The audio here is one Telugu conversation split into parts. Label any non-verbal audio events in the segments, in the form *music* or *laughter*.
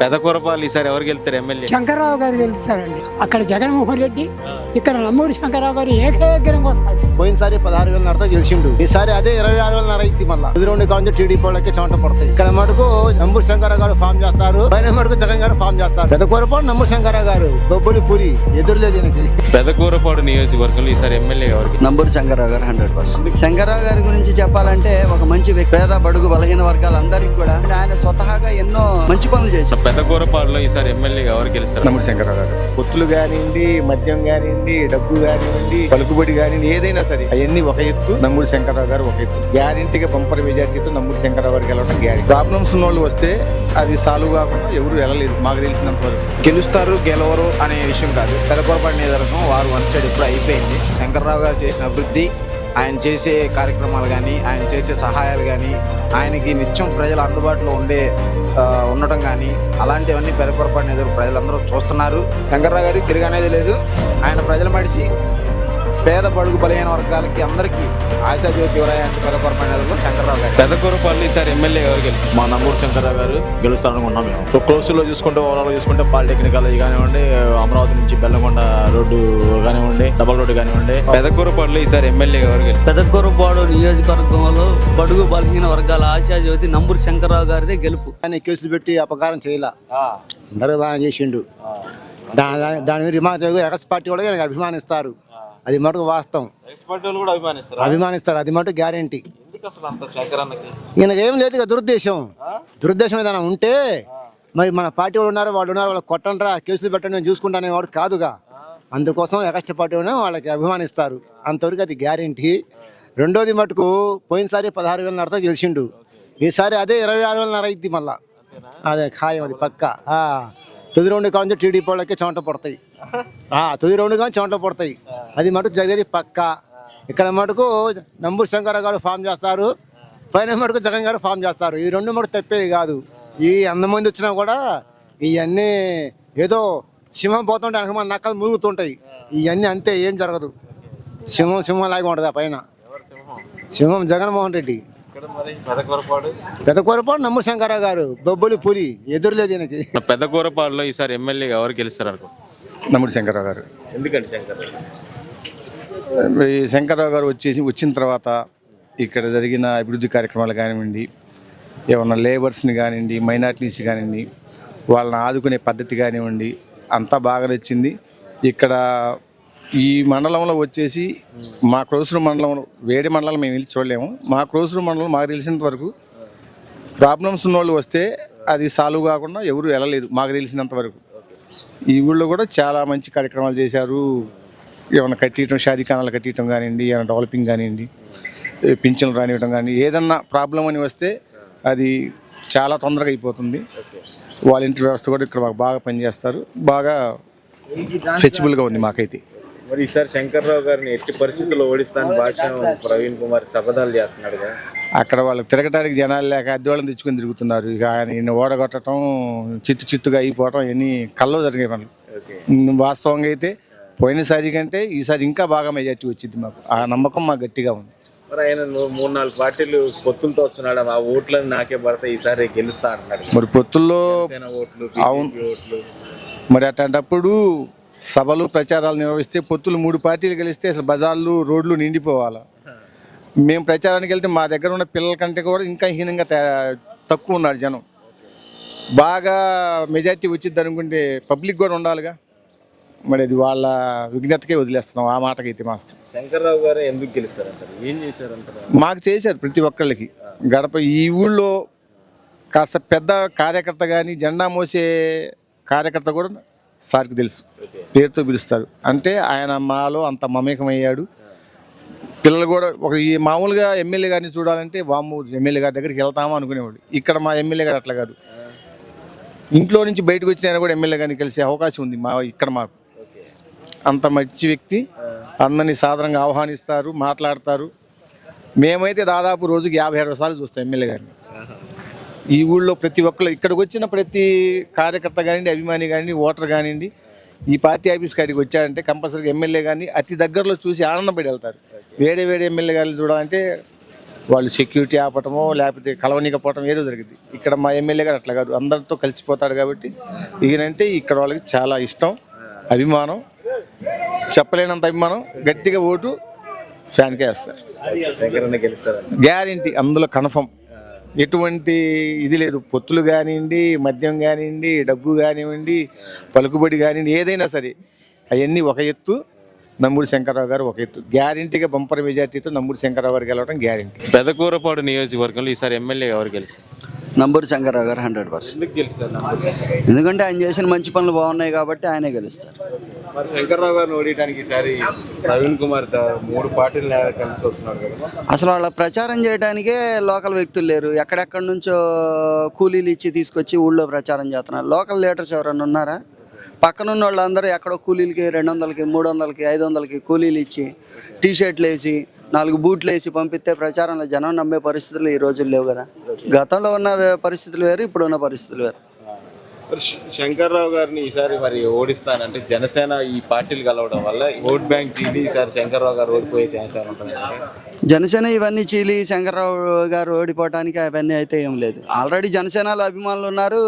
పెదకూరపాలు ఈసారి ఎవరు గెలుస్తారు? ఎమ్మెల్యే? శంకర్రావు గారు గెలుస్తారండి. అక్కడ జగన్మోహన్ రెడ్డి ఇక్కడ నమ్మూరి శంకర్రావు గారు ఏకగ్రంగా వస్తాడు. పోయినసారి పదహారు వేల నరతో గెలిచిండు. ఈసారి అదే ఇరవై ఆరు వేల నర అయింది మళ్ళీ. ఎదురుండి కావచ్చు టీడీపీ వాళ్ళకి చెమట పడతాయి. ఇక్కడ మటుకు నంబూరు శంకరరావు గారు ఫామ్ చేస్తారు. పైన మటుకు జగన్ గారు ఫామ్ చేస్తారు. పెద్ద కూరపాటు నంబూరు శంకరరావు గారు. బొబ్బులి పులి ఎదురులేదు దీనికి. పెదకూరపాడు నియోజకవర్గంలో ఈసారి ఎమ్మెల్యే ఎవరికి? నంబూరి శంకర్రావు గారు హండ్రెడ్ పర్సెంట్. శంకర్రావు గారి గురించి చెప్పాలంటే ఒక మంచి వ్యక్తి పేద బడుగు బలహీన వర్గాలందరికీ కూడా ఆయన స్వతహాగా ఎన్నో మంచి పనులు చేశారు. పెదకూరపాడులో ఈసారి ఎమ్మెల్యే ఎవరు గెలుస్తారు? నమ్ముడు శంకరరావు గారు. పొత్తులు కానివ్వండి మద్యం కానివ్వండి డబ్బు కానివ్వండి పలుకుబడి కానివ్వండి ఏదైనా సరే అవన్నీ ఒక ఎత్తు నమ్ముడు శంకరరావు గారు ఒక ఎత్తు. గ్యారింటీగా బంపర్ మెజార్టీతో నమ్ముడు శంకరరావు గారికి వెళ్ళడం గ్యారెంటీ? ప్రాబ్లమ్స్ ఉన్న వాళ్ళు వస్తే అది సాల్వ్ కాకుండా ఎవరు వెళ్ళలేదు మాకు తెలిసినంత వరకు. గెలుస్తారు గెలవరు అనే విషయం కాదు. పెదకొరపాటు నియోజకవర్గం వారు వన్ సైడ్ ఇప్పుడు అయిపోయింది. శంకర్రావు గారు చేసిన అభివృద్ధి ఆయన చేసే కార్యక్రమాలు కానీ ఆయన చేసే సహాయాలు కానీ ఆయనకి నిత్యం ప్రజలు అందుబాటులో ఉండే ఉండటం కానీ అలాంటివన్నీ నియోజకవర్గం ప్రజలందరూ చూస్తున్నారు. శంకర్రావు గారికి తిరగనేది లేదు. ఆయన ప్రజల మడిచి పేద బడుగు బలహీన వర్గాలకి అందరికీ ఆశాజ్యోతి యువరాయ అంటే పెదకొరపాటు నియోజకవర్గంలో శంకర్రావు గారు. పెదకూరపాడులో ఈసారి ఎమ్మెల్యే ఎవరు గెలుస్తారు? మా నంబూరు శంకరరావు గారు గెలుస్తారనుకుంటున్నాం మేము. సో క్లోజ్లో చూసుకుంటే ఓవరాల్ చూసుకుంటే పాలిటెక్నిక్ కాలేజ్ కానివ్వండి అమరావతి నుంచి బెల్లకొండ రోడ్డు కానివ్వండి డబల్ రోడ్డు కానివ్వండి. పెదకూరపాడులో ఈసారి ఎమ్మెల్యే ఎవరు గెలుస్తారు? పెదకూరపాడు నియోజకవర్గంలో బడుగు బలహీన వర్గాల ఆశాజ్యోతి నంబూరు శంకర్రావు గారిదే గెలుపు. ఆయన కేసులు పెట్టి అపకారం చేయలే. అందరూ బాగా చేసిండు. దా- దా- దాని మీద రిమాండ్ ఎక్స్ పార్టీ కూడా అభిమానిస్తారు. అది మటుకు వాస్తవం. అభిమానిస్తారు? అది మటుకు గ్యారంటీ ఈయనకి ఏం లేదు దురుద్దేశం. దురుద్దేశం ఏదైనా ఉంటే మరి మన పార్టీ వాళ్ళు ఉన్నారు వాళ్ళు ఉన్నారు వాళ్ళకి కొట్టండిరా కేసులు పెట్టండి నేను చూసుకుంటానే వాడు కాదుగా. అందుకోసం ఎగస్ట్ పార్టీ వాళ్ళు వాళ్ళకి అభిమానిస్తారు. అంతవరకు అది గ్యారంటీ రెండోది మటుకు పోయినసారి పదహారు వేల నరతో గెలిచిండు. ఈసారి అదే ఇరవై ఆరు వేల నర అయింది మళ్ళా. అదే ఖాయం అది పక్క. తుది రౌండ్ కావచ్చు టీడీపీ వాళ్ళకి చెమట పడతాయి. *laughs* ఆ, తుది రౌండ్ కానీ చెమట పడతాయి. అది మటుకు జరిగేది పక్క. ఇక్కడ మటుకు నంబూరు శంకరరావు గారు ఫామ్ చేస్తారు. పైన మటుకు జగన్ గారు ఫామ్ చేస్తారు. ఈ రెండు మటుకు తప్పేది కాదు. ఈ మంది వచ్చినా కూడా ఇవన్నీ ఏదో సింహం పోతుంటే వెనక మన నక్కలు మురుగుతుంటాయి ఇవన్నీ అంతే ఏం జరగదు. సింహం సింహం లాగా ఉంటుంది ఆ పైన. సింహం జగన్మోహన్ రెడ్డి. పెద్ద కూరపాటు నమ్ము శంకరరావు గారు. బొబ్బులి పులి. ఎదురులేదు దీనికి పెదకూరపాడులో ఈసారి ఎమ్మెల్యే ఎవరు గెలుస్తారు అనుకో నమ్ముడు శంకరరావు గారు. ఎందుకంటే శంకర్ ఈ శంకరరావు గారు వచ్చేసి వచ్చిన తర్వాత ఇక్కడ జరిగిన అభివృద్ధి కార్యక్రమాలు కానివ్వండి ఏమన్నా లేబర్స్ని కానివ్వండి మైనార్టీస్ కానివ్వండి వాళ్ళని ఆదుకునే పద్ధతి కానివ్వండి అంతా బాగా నచ్చింది. ఇక్కడ ఈ మండలంలో వచ్చేసి మా క్రోసూరు మండలంలో వేరే మండలం మేము వెళ్ళి చూడలేము. మా క్రోసూరు మండలం మాకు తెలిసినంత వరకు ప్రాబ్లమ్స్ ఉన్న వాళ్ళు వస్తే అది సాల్వ్ కాకుండా ఎవరు వెళ్ళలేదు మాకు తెలిసినంత వరకు. ఈ ఊళ్ళో కూడా చాలా మంచి కార్యక్రమాలు చేశారు. ఏమైనా కట్టియటం షాదీ ఖానాలు కట్టియటం కానివ్వండి ఏమైనా డెవలపింగ్ కానివ్వండి పింఛన్లు రానివ్వడం కానీ ఏదన్నా ప్రాబ్లం అని వస్తే అది చాలా తొందరగా అయిపోతుంది. వాలంటీర్ వ్యవస్థ కూడా ఇక్కడ మాకు బాగా పనిచేస్తారు. బాగా ఫెసిబుల్గా ఉంది మాకైతే. మరి ఈసారి శంకర్రావు గారిని ఎట్టి పరిస్థితుల్లో ఓడిస్తాను భాష్యం ప్రవీణ్ కుమార్ శపథాలు చేస్తున్నాడుగా అక్కడ వాళ్ళకి తిరగడానికి జనాలు లేక అద్దెవాళ్ళని తెచ్చుకొని తిరుగుతున్నారు. ఇక ఆయన ఓడగొట్టడం చిత్తు చిత్తుగా అయిపోవటం ఇవన్నీ కల్లో జరిగే పనులు. వాస్తవంగా అయితే పోయినసారి కంటే ఈసారి ఇంకా బాగా మెజార్టీ వచ్చింది మాకు. ఆ నమ్మకం మాకు గట్టిగా ఉంది. మరి ఆయన మూడు నాలుగు పార్టీలు పొత్తులతో వస్తున్నాడు. ఆ ఓట్లను నాకే పడతాయి ఈసారి గెలుస్తా అంటున్నాడు. మరి పొత్తుల్లో ఓట్లు అవును. మరి అట్లాంటప్పుడు సభలు ప్రచారాలు నిర్వహిస్తే పొత్తులు మూడు పార్టీలు గెలిస్తే అసలు బజార్లు రోడ్లు నిండిపోవాలి. మేము ప్రచారానికి వెళ్తే మా దగ్గర ఉన్న పిల్లల కంటే కూడా ఇంకా హీనంగా తక్కువ ఉన్నారు జనం. బాగా మెజార్టీ వచ్చింది అనుకుంటే పబ్లిక్ కూడా ఉండాలిగా. మరి అది వాళ్ళ విజ్ఞతకే వదిలేస్తున్నాం ఆ మాటకైతే మాస్టర్ శంకర్రావు గారు ఎందుకు గెలుస్తారంటారు? ఏం చేశారంటారు? మాకు చేశారు ప్రతి ఒక్కళ్ళకి. గడప ఈ ఊళ్ళో కాస్త పెద్ద కార్యకర్త కానీ జెండా మోసే కార్యకర్త కూడా సార్కి తెలుసు. పేరుతో పిలుస్తారు. అంటే ఆయన మాలో అంత మమేకమయ్యాడు. పిల్లలు కూడా ఒక ఈ మామూలుగా ఎమ్మెల్యే గారిని చూడాలంటే వాము ఎమ్మెల్యే గారి దగ్గరికి వెళ్తామా అనుకునేవాడు. ఇక్కడ మా ఎమ్మెల్యే గారు అట్లా కాదు. ఇంట్లో నుంచి బయటకు వచ్చిన కూడా ఎమ్మెల్యే గారిని కలిసే అవకాశం ఉంది మా ఇక్కడ మాకు. అంత మంచి వ్యక్తి. అందరినీ సాధారణంగా ఆహ్వానిస్తారు మాట్లాడతారు. మేమైతే దాదాపు రోజుకి యాభై అరవై సార్లు చూస్తాం ఎమ్మెల్యే గారిని. ఈ ఊళ్ళో ప్రతి ఒక్కరు ఇక్కడికి వచ్చిన ప్రతి కార్యకర్త కానివ్వండి అభిమాని కానివ్వండి ఓటర్ కానివ్వండి ఈ పార్టీ ఆఫీస్ కాడికి వచ్చాడంటే కంపల్సరీగా ఎమ్మెల్యే కానీ అతి దగ్గరలో చూసి ఆనందపడి వెళ్తారు. వేరే వేరే ఎమ్మెల్యే గారిని చూడాలంటే వాళ్ళు సెక్యూరిటీ ఆపటమో లేకపోతే కలవనీకపోవటం ఏదో జరిగింది ఇక్కడ మా ఎమ్మెల్యే గారు అట్లా కాదు. అందరితో కలిసిపోతాడు కాబట్టి ఈయనంటే ఇక్కడ వాళ్ళకి చాలా ఇష్టం అభిమానం చెప్పలేనంత అభిమానం గట్టిగా ఓటు ఫ్యాన్కే వేస్తారు. గ్యారంటీ అందులో కన్ఫర్మ్. ఎటువంటి ఇది లేదు. పొత్తులు కానివ్వండి మద్యం కానివ్వండి డబ్బు కానివ్వండి పలుకుబడి కానివ్వండి ఏదైనా సరే అవన్నీ ఒక ఎత్తు. నమ్ముడు శంకర్రావు గారు ఒక ఎత్తు. గ్యారంటీగా బంపర్ మెజార్టీతో నమ్ముడు శంకర్రావు గారు గెలవడం గ్యారంటీ. పెదకూరపాడు నియోజకవర్గంలో ఈసారి ఎమ్మెల్యే ఎవరు గెలుస్తారు నంబూరు శంకర్రావు గారు హండ్రెడ్ పర్సెంట్. ఎందుకు గెలుస్తారు నంబూరు? శంకర్ ఎందుకంటే ఆయన చేసిన మంచి పనులు బాగున్నాయి కాబట్టి ఆయనే గెలుస్తారు. మరి శంకర్రావు గారిని ఓడియడానికి ఈసారి ప్రవీణ్ కుమార్ మూడు పార్టీలు కలిసి వస్తున్నారు కదా. అసలు వాళ్ళ ప్రచారం చేయడానికే లోకల్ వ్యక్తులు లేరు. ఎక్కడెక్కడి నుంచో కూలీలు ఇచ్చి తీసుకొచ్చి ఊళ్ళో ప్రచారం చేస్తున్నారు. లోకల్ లీడర్స్ ఎవరైనా ఉన్నారా? పక్కనున్న వాళ్ళందరూ ఎక్కడో కూలీలకి రెండు వందలకి మూడు వందలకి ఐదు వందలకి కూలీలు ఇచ్చి టీ షర్ట్లు వేసి నాలుగు బూట్లు వేసి పంపిస్తే ప్రచారంలో జనం నమ్మే పరిస్థితులు ఈ రోజులు లేవు కదా. గతంలో ఉన్న పరిస్థితులు వేరు ఇప్పుడు ఉన్న పరిస్థితులు వేరు. మరి శంకర్రావు గారిని ఈసారి మరి ఓడిస్తానంటే జనసేన ఈ పార్టీలు కలవడం వల్ల ఓట్ బ్యాంక్ చీలి ఈసారి శంకర్రావు గారు ఓడిపోయే ఛాన్స్ ఉంటుంది? జనసేన ఇవన్నీ చీలి శంకర్రావు గారు ఓడిపోవడానికి అవన్నీ అయితే ఏం లేదు. ఆల్రెడీ జనసేనలో అభిమానులు ఉన్నారు.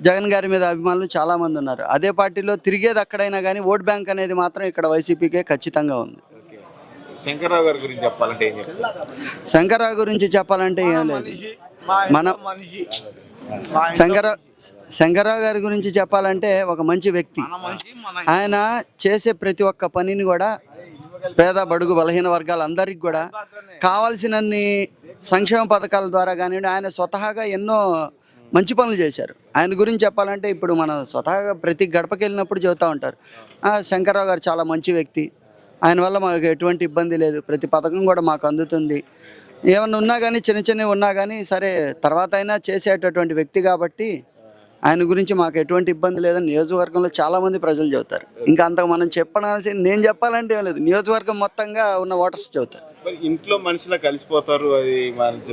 జగన్ గారి మీద అభిమానులు చాలా మంది ఉన్నారు. అదే పార్టీలో తిరిగేది అక్కడైనా కానీ ఓట్ బ్యాంక్ అనేది మాత్రం ఇక్కడ వైసీపీకే ఖచ్చితంగా ఉంది. శంకర్రావు గారి గురించి చెప్పాలంటే శంకర్రావు గురించి చెప్పాలంటే ఏం లేదు. మన శంకరరావు శంకర్రావు గారి గురించి చెప్పాలంటే ఒక మంచి వ్యక్తి. ఆయన చేసే ప్రతి ఒక్క పనిని కూడా పేద బడుగు బలహీన వర్గాలందరికీ కూడా కావాల్సినన్ని సంక్షేమ పథకాల ద్వారా కానివ్వండి ఆయన స్వతహాగా ఎన్నో మంచి పనులు చేశారు. ఆయన గురించి చెప్పాలంటే ఇప్పుడు మనం స్వతహాగా ప్రతి గడపకి వెళ్ళినప్పుడు చెబుతూ ఉంటారు. "ఆ, శంకర్రావు గారు చాలా మంచి వ్యక్తి. ఆయన వల్ల మనకు ఎటువంటి ఇబ్బంది లేదు. ప్రతి పథకం కూడా మాకు అందుతుంది. ఏమన్నా ఉన్నా కానీ చిన్న చిన్నవి ఉన్నా కానీ సరే తర్వాత అయినా చేసేటటువంటి వ్యక్తి కాబట్టి ఆయన గురించి మాకు ఎటువంటి ఇబ్బంది లేదని నియోజకవర్గంలో చాలామంది ప్రజలు చెబుతారు. ఇంకా అంత మనం చెప్పడానికి నేను చెప్పాలంటే ఏం లేదు. నియోజకవర్గం మొత్తంగా ఉన్న ఓటర్స్ చెబుతారు. ఇంట్లో మనుషులు కలిసిపోతారు అది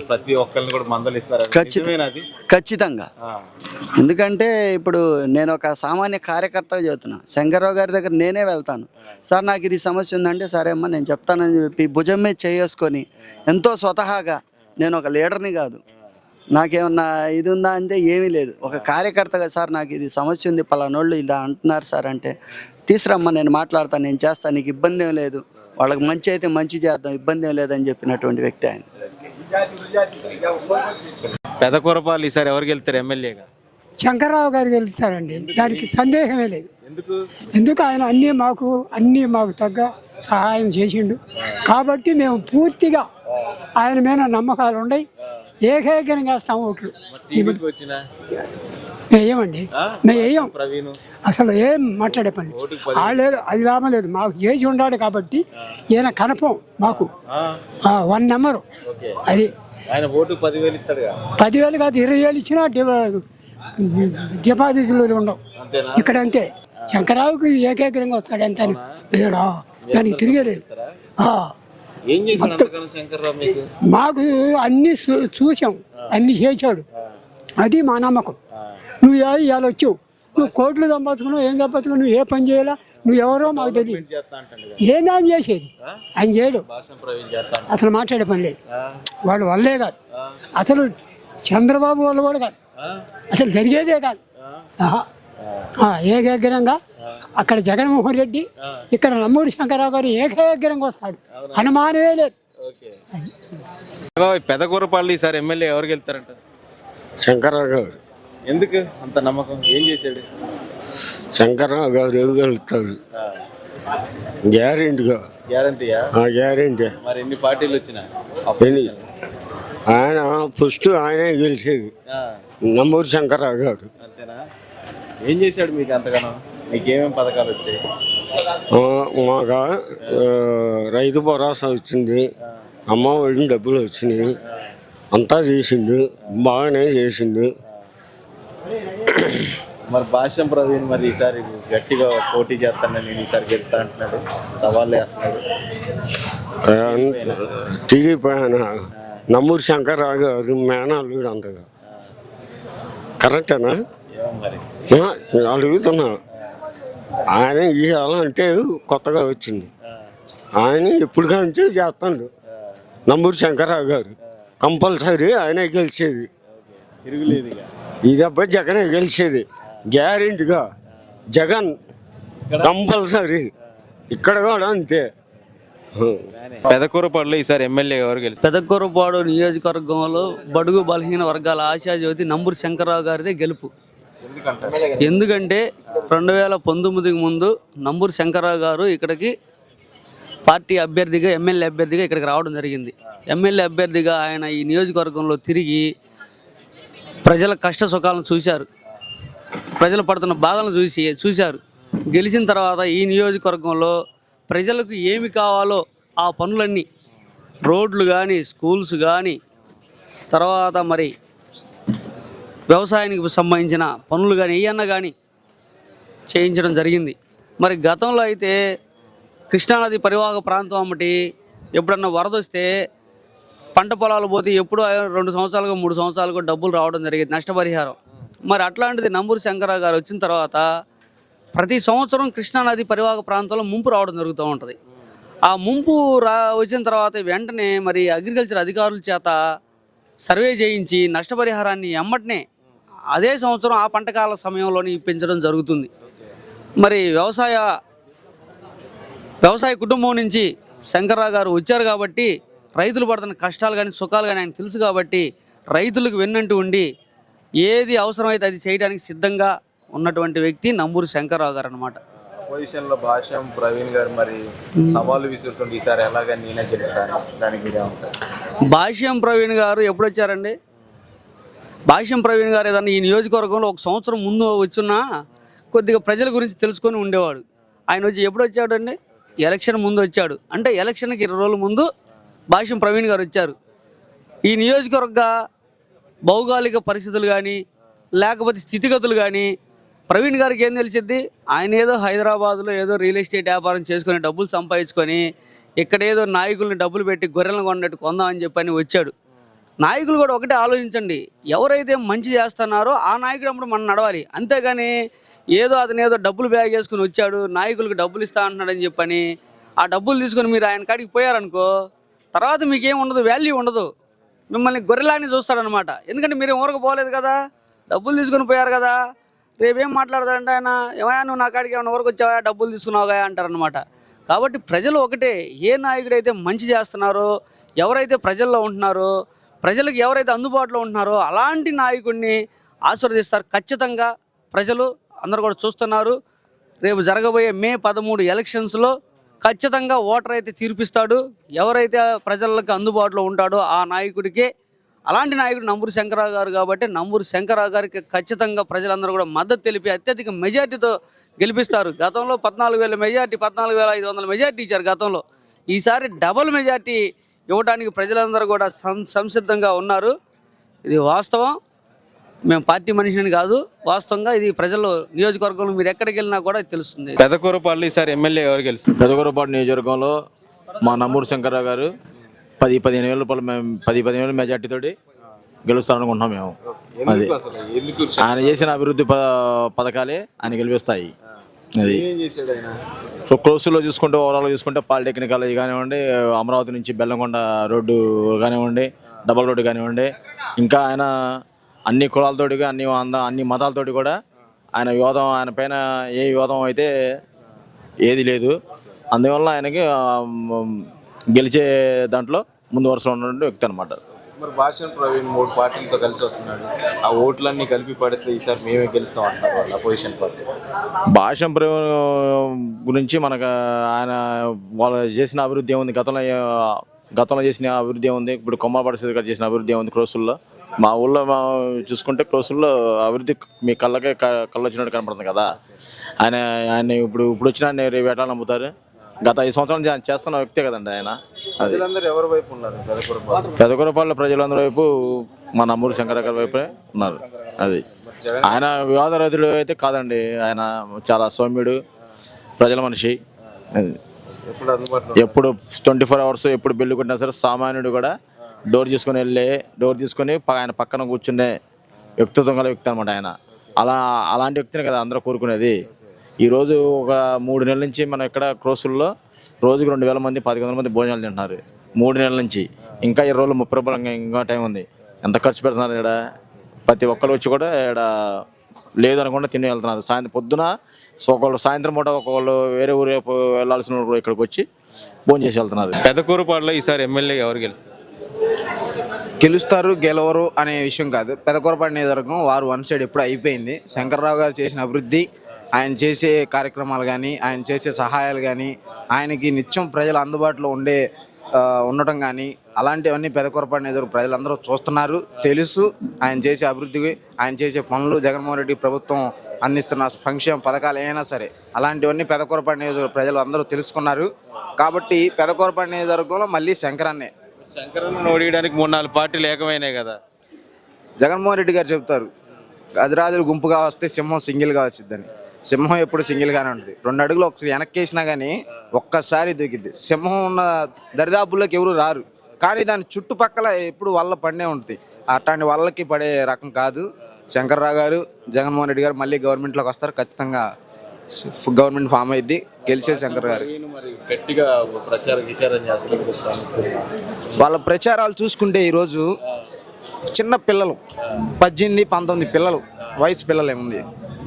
ప్రతి ఒక్కరిని కూడా మందలిస్తారు ఖచ్చితంగా. ఖచ్చితంగా. ఎందుకంటే ఇప్పుడు నేను ఒక సామాన్య కార్యకర్తగా చెబుతున్నా శంకర్రావు గారి దగ్గర నేనే వెళ్తాను. సార్ నాకు ఇది సమస్య ఉందంటే సరే అమ్మా నేను చెప్తానని చెప్పి భుజం మీద చేసుకొని ఎంతో స్వతహాగా నేను ఒక లీడర్ని కాదు. నాకేమన్నా ఇది ఉందా అంటే ఏమీ లేదు. ఒక కార్యకర్తగా సార్ నాకు ఇది సమస్య ఉంది పలానోళ్ళు ఇలా అంటున్నారు సార్ అంటే తీసురమ్మా నేను మాట్లాడతాను నేను చేస్తాను నీకు ఇబ్బంది ఏం లేదు. వాళ్ళకి మంచి అయితే మంచి చేద్దాం ఇబ్బంది ఏం లేదని చెప్పినటువంటి వ్యక్తి ఆయన. పెదకూరపాలు ఈసారి ఎవరు గెలుస్తారు ఎమ్మెల్యేగా? శంకర్రావు గారు గెలుస్తారండి దానికి సందేహమే లేదు. ఎందుకు? ఎందుకు? ఆయన అన్నీ మాకు అన్నీ మాకు తగ్గ సహాయం చేసిండు. కాబట్టి మేము పూర్తిగా ఆయన మీద నమ్మకాలు ఉన్నాయి ఏకైకంగా వేస్తాం ఓట్లు. వేయమండి మేము వేయం అసలు ఏం మాట్లాడే పని లేదు అది లాభం లేదు. మాకు చేసి ఉన్నాడు కాబట్టి ఈయన కనపం మాకు. One number. అది. ఆయన ఓటు పదివేలు కాదు ఇరవై వేలు ఇచ్చినా డిపా- డిపాజిట్లు ఉండవు. ఇక్కడ అంతే. శంకరావుకి ఏకైకంగా వస్తాడు ఎంత లేడా దానికి తిరిగేలేదు. మీకు? అన్ని చూసాం. అన్ని చేశాడు. అది మా నమ్మకం. నువ్వు ఇవాళ ఇవాళ వచ్చావు నువ్వు కోట్లు సంపాదించుకున్నావు ఏం సంపాదించుకున్నావు నువ్వు ఏ పని చేయాలా నువ్వు ఎవరో మాకు తెలియదు ఏంది ఆయన చేసేది? ఆయన చేయడు. అసలు మాట్లాడే పని లేదు. వాళ్ళ వల్లే కాదు. అసలు చంద్రబాబు వాళ్ళు కూడా కాదు. అసలు జరిగేదే కాదు. ఏకగ్రంగా అక్కడ జగన్మోహన్ రెడ్డి ఇక్కడ నమ్మూరి శంకరరావు గారు ఏకగ్రంగా వస్తాడు. అనుమానమే లేదు. పెదకూరపాళ్ళు ఈసారి ఎమ్మెల్యే ఎవరు గెలుతారంట శంకరరావు గారు. ఎందుకు? అంత నమ్మకం? ఏం చేశాడు? శంకరరావు గారు ఎదుగలుగుతారు గ్యారెంటీగా. గ్యారంటీయా? ఆ గ్యారెంటీ. మరి ఎన్ని పార్టీలు వచ్చినా? ఆయన ఫస్ట్ ఆయనే గెలిచేది. నమ్మూరు శంకరరావు గారు. అంతేనా? ఏం చేశాడు మీకు అంతగానో? మీకు ఏమేమి పథకాలు వచ్చాయి? మాకు రైతు భరోసా వచ్చింది. అమ్మ ఒడిని డబ్బులు వచ్చినాయి. అంతా చేసిండు బాగానే చేసిండు. మరి భాష్యం ప్రవీణ్ మరి ఈసారి గట్టిగా పోటీ చేస్తానని నేను ఈసారి గెలుతా అంటున్నాడు. సవాళ్ళు వేస్తున్నాడు. టీడీపీ ఆయన నమ్మూరు శంకరరావు గారు మేనాలు అంతగా కరెక్టేనా? అడుగుతున్నా. ఆయన ఇవ్వాలంటే కొత్తగా వచ్చింది. ఆయన ఎప్పుడు కానీ చేస్తాడు. నంబూరు శంకరరావు గారు. కంపల్సరీ ఆయన గెలిచేది. ఈ దెబ్బ జగనే గెలిచేది. గ్యారెంటీగా జగన్ కంపల్సరీ. ఇక్కడ కూడా అంతే. పెదకూరపాడులో ఈసారి ఎమ్మెల్యే ఎవరు గెలుస్తారు పెదకూరపాడు నియోజకవర్గంలో బడుగు బలహీన వర్గాల ఆశాజ్యోతి నంబూరు శంకర్రావు గారిదే గెలుపు. ఎందుకంటే రెండు వేల పంతొమ్మిదికి ముందు నంబూరు శంకర్రావు గారు ఇక్కడికి పార్టీ అభ్యర్థిగా ఎమ్మెల్యే అభ్యర్థిగా ఇక్కడికి రావడం జరిగింది. ఎమ్మెల్యే అభ్యర్థిగా ఆయన ఈ నియోజకవర్గంలో తిరిగి ప్రజల కష్ట సుఖాలను చూశారు. ప్రజలు పడుతున్న బాధలను చూసి చూశారు. గెలిచిన తర్వాత ఈ నియోజకవర్గంలో ప్రజలకు ఏమి కావాలో ఆ పనులన్నీ రోడ్లు కానీ స్కూల్స్ కానీ తర్వాత మరి వ్యవసాయానికి సంబంధించిన పనులు కానీ ఏమన్నా కానీ చేయించడం జరిగింది. మరి గతంలో అయితే కృష్ణానది పరివాహక ప్రాంతం అమ్మటి ఎప్పుడన్నా వరద వస్తే పంట పొలాలు పోతే ఎప్పుడు రెండు సంవత్సరాలుగా మూడు సంవత్సరాలుగా డబ్బులు రావడం జరిగింది నష్టపరిహారం. మరి అట్లాంటిది నంబూరు శంకరరావు గారు వచ్చిన తర్వాత ప్రతి సంవత్సరం కృష్ణానది పరివాహక ప్రాంతంలో ముంపు రావడం జరుగుతూ ఉంటుంది. ఆ ముంపు రా వచ్చిన తర్వాత వెంటనే మరి అగ్రికల్చర్ అధికారుల చేత సర్వే చేయించి నష్టపరిహారాన్ని ఎమ్మటనే అదే సంవత్సరం ఆ పంటకాల సమయంలోనే ఇప్పించడం జరుగుతుంది. మరి వ్యవసాయ వ్యవసాయ కుటుంబం నుంచి శంకర్రావు గారు వచ్చారు కాబట్టి రైతులు పడుతున్న కష్టాలు కానీ సుఖాలు కానీ ఆయన తెలుసు కాబట్టి రైతులకు వెన్నంటూ ఉండి ఏది అవసరమైతే అది చేయడానికి సిద్ధంగా ఉన్నటువంటి వ్యక్తి నంబూరు శంకర్రావు గారు అనమాట భాష్యం ప్రవీణ్ గారు మరి సవాళ్ళు విసురుతుంటే ఈసారి ఎలాగ నేనే గెలుస్తాను దానికి మీరే ఉంటారు భాష్యం ప్రవీణ్ గారు ఎప్పుడు వచ్చారండి? భాష్యం ప్రవీణ్ గారు ఏదన్నా ఈ నియోజకవర్గంలో ఒక సంవత్సరం ముందు వచ్చున్నా కొద్దిగా ప్రజల గురించి తెలుసుకొని ఉండేవాడు. ఆయన వచ్చి ఎప్పుడు వచ్చాడండి? ఎలక్షన్ ముందు వచ్చాడు. అంటే ఎలక్షన్కి ఇరవై రోజుల ముందు భాష్యం ప్రవీణ్ గారు వచ్చారు. ఈ నియోజకవర్గ భౌగోళిక పరిస్థితులు కానీ లేకపోతే స్థితిగతులు కానీ ప్రవీణ్ గారికి ఏం తెలిసిద్ది? ఆయన ఏదో హైదరాబాద్లో ఏదో రియల్ ఎస్టేట్ వ్యాపారం చేసుకొని డబ్బులు సంపాదించుకొని ఇక్కడ ఏదో నాయకుల్ని డబ్బులు పెట్టి గొర్రెలను కొన్నట్టు కొందామని చెప్పని వచ్చాడు. నాయకులు కూడా ఒకటే ఆలోచించండి. ఎవరైతే మంచి చేస్తున్నారో ఆ నాయకుడు అప్పుడు మనం నడవాలి. అంతేగాని ఏదో అతను ఏదో డబ్బులు బ్యాగ్ వేసుకుని వచ్చాడు నాయకులకు డబ్బులు ఇస్తా అంటున్నాడని చెప్పని ఆ డబ్బులు తీసుకొని మీరు ఆయన కాడికి పోయారనుకో తర్వాత మీకేం ఉండదు వాల్యూ ఉండదు. మిమ్మల్ని గొర్రెలాని చూస్తాడనమాట. ఎందుకంటే మీరు ఊరకు పోలేదు కదా? డబ్బులు తీసుకొని పోయారు కదా? రేపేం మాట్లాడతాడంటే ఆయన? ఏమయ్యా నువ్వు నా కాడికి ఏమైనా ఊరకు వచ్చావా? డబ్బులు తీసుకున్నావుగా అంటారనమాట. కాబట్టి ప్రజలు ఒకటే ఏ నాయకుడైతే మంచి చేస్తున్నారో ఎవరైతే ప్రజల్లో ఉంటున్నారో ప్రజలకు ఎవరైతే అందుబాటులో ఉంటున్నారో అలాంటి నాయకుడిని ఆశీర్వదిస్తారు. ఖచ్చితంగా ప్రజలు అందరు కూడా చూస్తున్నారు. రేపు జరగబోయే మే పదమూడు ఎలక్షన్స్లో ఖచ్చితంగా ఓటర్ అయితే తీర్పిస్తాడు. ఎవరైతే ప్రజలకు అందుబాటులో ఉంటాడో ఆ నాయకుడికే అలాంటి నాయకుడు నంబూరు శంకరరావు గారు కాబట్టి నంబూరు శంకరరావు గారికి ఖచ్చితంగా ప్రజలందరూ కూడా మద్దతు తెలిపి అత్యధిక మెజార్టీతో గెలిపిస్తారు. గతంలో పద్నాలుగు వేల మెజార్టీ పద్నాలుగు వేల ఐదు వందల మెజార్టీ ఇచ్చారు గతంలో. ఈసారి డబుల్ మెజార్టీ ఇవ్వడానికి ప్రజలందరూ కూడా సం సంసిద్ధంగా ఉన్నారు. ఇది వాస్తవం. మేము పార్టీ మనిషిని కాదు. వాస్తవంగా ఇది ప్రజలు నియోజకవర్గంలో మీరు ఎక్కడికి వెళ్ళినా కూడా తెలుస్తుంది. పెదకూరపాడులో ఈసారి ఎమ్మెల్యే ఎవరు గెలుస్తారు? పెదకూరపాడు నియోజకవర్గంలో మా నమ్మూరు శంకర్రావు గారు పది పదిహేను వేల రూపాయలు మేము పది పదిహేను వేల మెజార్టీతోటి గెలుస్తారనుకుంటున్నాం మేము. అది. ఎందుకు అసలు? ఎందుకు ఆయన చేసిన అభివృద్ధి ప పథకాలే ఆయన గెలిపిస్తాయి. అది. సో క్లోజ్లో చూసుకుంటే ఓవరాల్గా చూసుకుంటే పాలిటెక్నిక్ కాలేజ్ కానివ్వండి అమరావతి నుంచి బెల్లంకొండ రోడ్డు కానివ్వండి డబల్ రోడ్డు కానివ్వండి ఇంకా ఆయన అన్ని కులాలతోటి అన్ని అంద అన్ని మతాలతోటి కూడా ఆయన వివాదం ఆయన పైన ఏ వివాదం అయితే ఏది లేదు. అందువల్ల ఆయనకి గెలిచే దాంట్లో ముందు వరుసలో ఉన్నటువంటి వ్యక్తి అనమాట మరి భాషణ ప్రవీణ్ మూడు పార్టీలతో కలిసి వస్తున్నాడు. ఆ ఓట్లన్నీ కలిపి పడితే ఈసారి మేమే గెలుస్తాం అంటారు వాళ్ళు అపోజిషన్ పార్టీ. భాషం గురించి మనకు ఆయన వాళ్ళు చేసిన అభివృద్ధి ఏముంది? గతంలో గతంలో చేసిన అభివృద్ధి ఏముంది? ఇప్పుడు కొమ్మల పరిస్థితి గారు చేసిన అభివృద్ధి ఏముంది క్రోసుల్లో? మా ఊళ్ళో మా చూసుకుంటే క్రోసుల్లో అభివృద్ధి మీ కళ్ళకే క- కళ్ళు వచ్చినట్టు కనపడుతుంది కదా. ఆయన ఆయన ఇప్పుడు ఇప్పుడు వచ్చిన రేపు ఎట్లా నమ్ముతారు? గత ఐదు సంవత్సరాల చేస్తున్న వ్యక్తే కదండి ఆయన. ప్రజలందరూ ఎవరి వైపు ఉన్నారు? పెదకూరపాడు పెదకూరపాళ్ళ ప్రజలందరి వైపు మా నమ్మూరు శంకర గారి వైపే ఉన్నారు. అది. ఆయన వివాద రైతులు అయితే కాదండి. ఆయన చాలా సౌమ్యుడు ప్రజల మనిషి. ఎప్పుడు ట్వంటీ ఫోర్ అవర్స్ ఎప్పుడు బిల్లు కొట్టినా సరే సామాన్యుడు కూడా డోర్ తీసుకొని వెళ్ళే డోర్ తీసుకొని ఆయన పక్కన కూర్చునే వ్యక్తిత్వం గల వ్యక్తి అనమాట ఆయన. అలా అలాంటి వ్యక్తిని కదా అందరూ కోరుకునేది. ఈరోజు ఒక మూడు నెలల నుంచి మనం ఇక్కడ క్రోసుల్లో రోజుకు రెండు వేల మంది పది వందల మంది భోజనాలు తింటున్నారు. మూడు నెలల నుంచి. ఇంకా ఇరవై రోజులు ముప్పై రూపాయలు ఇంకా- ఇంకా టైం ఉంది. ఎంత ఖర్చు పెడుతున్నారు ఇక్కడ ప్రతి ఒక్కరు వచ్చి కూడా ఇక్కడ లేదనకుండా తిని వెళ్తున్నారు. సాయంత్రం పొద్దున ఒకళ్ళు సాయంత్రం పూట ఒకళ్ళు వేరే ఊరు వెళ్ళాల్సిన వాళ్ళు కూడా ఇక్కడికి వచ్చి భోజనం చేసి వెళ్తున్నారు. పెదకూరుపాడులో ఈసారి ఎమ్మెల్యే ఎవరు గెలుస్తారు? గెలుస్తారు గెలవరు అనే విషయం కాదు. పెదకొరపాటి నియోజకవర్గం వారు వన్ సైడ్ ఎప్పుడు అయిపోయింది. శంకర్రావు గారు చేసిన అభివృద్ధి ఆయన చేసే కార్యక్రమాలు కానీ ఆయన చేసే సహాయాలు కానీ ఆయనకి నిత్యం ప్రజలు అందుబాటులో ఉండే ఉండటం కానీ అలాంటివన్నీ పెదకొరపాటి నియోజకవర్గం ప్రజలందరూ చూస్తున్నారు తెలుసు. ఆయన చేసే అభివృద్ధి ఆయన చేసే పనులు జగన్మోహన్ రెడ్డి ప్రభుత్వం అందిస్తున్న సంక్షేమ పథకాలు ఏమైనా సరే అలాంటివన్నీ పెదకొరపాటి నియోజకవర్గ ప్రజలు అందరూ తెలుసుకున్నారు. కాబట్టి పెదకొరపాటి నియోజకవర్గంలో మళ్ళీ శంకరాన్నే. శంకరన్న ఓడియడానికి మూడు నాలుగు పార్టీలు ఏకమైనాయి కదా. జగన్మోహన్ రెడ్డి గారు చెప్తారు గజరాజులు గుంపుగా వస్తే సింహం సింగిల్గా వచ్చిందని సింహం ఎప్పుడు సింగిల్గానే ఉంటుంది. రెండు అడుగులు ఒకసారి వెనక్కి వేసినా కానీ ఒక్కసారి దొరికిద్ది సింహం ఉన్న దరిదాపుల్లోకి ఎవరు రారు. కానీ దాని చుట్టుపక్కల ఎప్పుడు వల్ల పడినే ఉంటుంది. అట్లాంటి వాళ్ళకి పడే రకం కాదు. శంకర్రావు గారు జగన్మోహన్ రెడ్డి గారు మళ్ళీ గవర్నమెంట్లోకి వస్తారు. ఖచ్చితంగా గవర్నమెంట్ ఫామ్ అయింది గెలిచేది శంకర్ గారు. ఈయన మరి గట్టిగా ప్రచారం విచారం చేస్తారు వాళ్ళ ప్రచారాలు చూసుకుంటే ఈరోజు చిన్న పిల్లలు పద్దెనిమిది పంతొమ్మిది పిల్లలు వయసు పిల్లలు ఏముంది?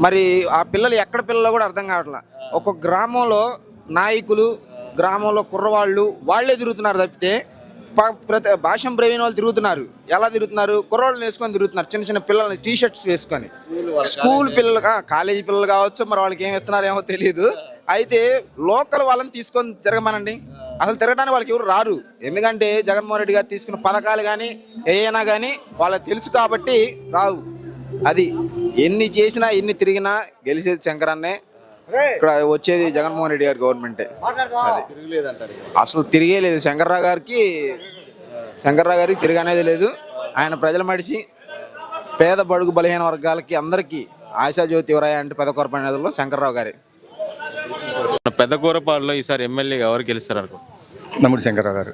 మరి ఆ పిల్లలు ఎక్కడ పిల్లలు కూడా అర్థం కావట్లా. ఒక గ్రామంలో నాయకులు గ్రామంలో కుర్రవాళ్ళు వాళ్ళే తిరుగుతున్నారు తప్పితే ప్రతి భాషం ప్రవీణ్ వాళ్ళు తిరుగుతున్నారు. ఎలా తిరుగుతున్నారు? కుర్రవాళ్ళని వేసుకొని తిరుగుతున్నారు. చిన్న చిన్న పిల్లల్ని టీ షర్ట్స్ వేసుకొని. స్కూల్ పిల్లలు కాలేజీ పిల్లలు కావచ్చు మరి వాళ్ళకి ఏమో తెలియదు అయితే లోకల్ వాళ్ళని తీసుకొని తిరగమనండి. అసలు తిరగడానికి వాళ్ళకి ఎవరు రారు. ఎందుకంటే జగన్మోహన్ రెడ్డి గారు తీసుకున్న పథకాలు కానీ ఏమైనా కానీ వాళ్ళకి తెలుసు కాబట్టి రావు. అది ఎన్ని చేసినా ఎన్ని తిరిగినా గెలిచేది శంకరన్నే. ఇక్కడ వచ్చేది జగన్మోహన్ రెడ్డి గారి గవర్నమెంటే. అది. అసలు తిరిగే లేదు శంకర్రావు గారికి. శంకర్రావు గారికి తిరగనేది లేదు. ఆయన ప్రజల మడిచి పేద బడుగు బలహీన వర్గాలకి అందరికీ ఆశాజ్యోతి ఎవరయ్యా అంటే పెదకొరపడి నదుల్లో శంకర్రావు గారే. పెద్దకూరపాడులో ఈసారి ఎమ్మెల్యే ఎవరు గెలుస్తారు అనుకో నమ్ముడు శంకర్రావు గారు.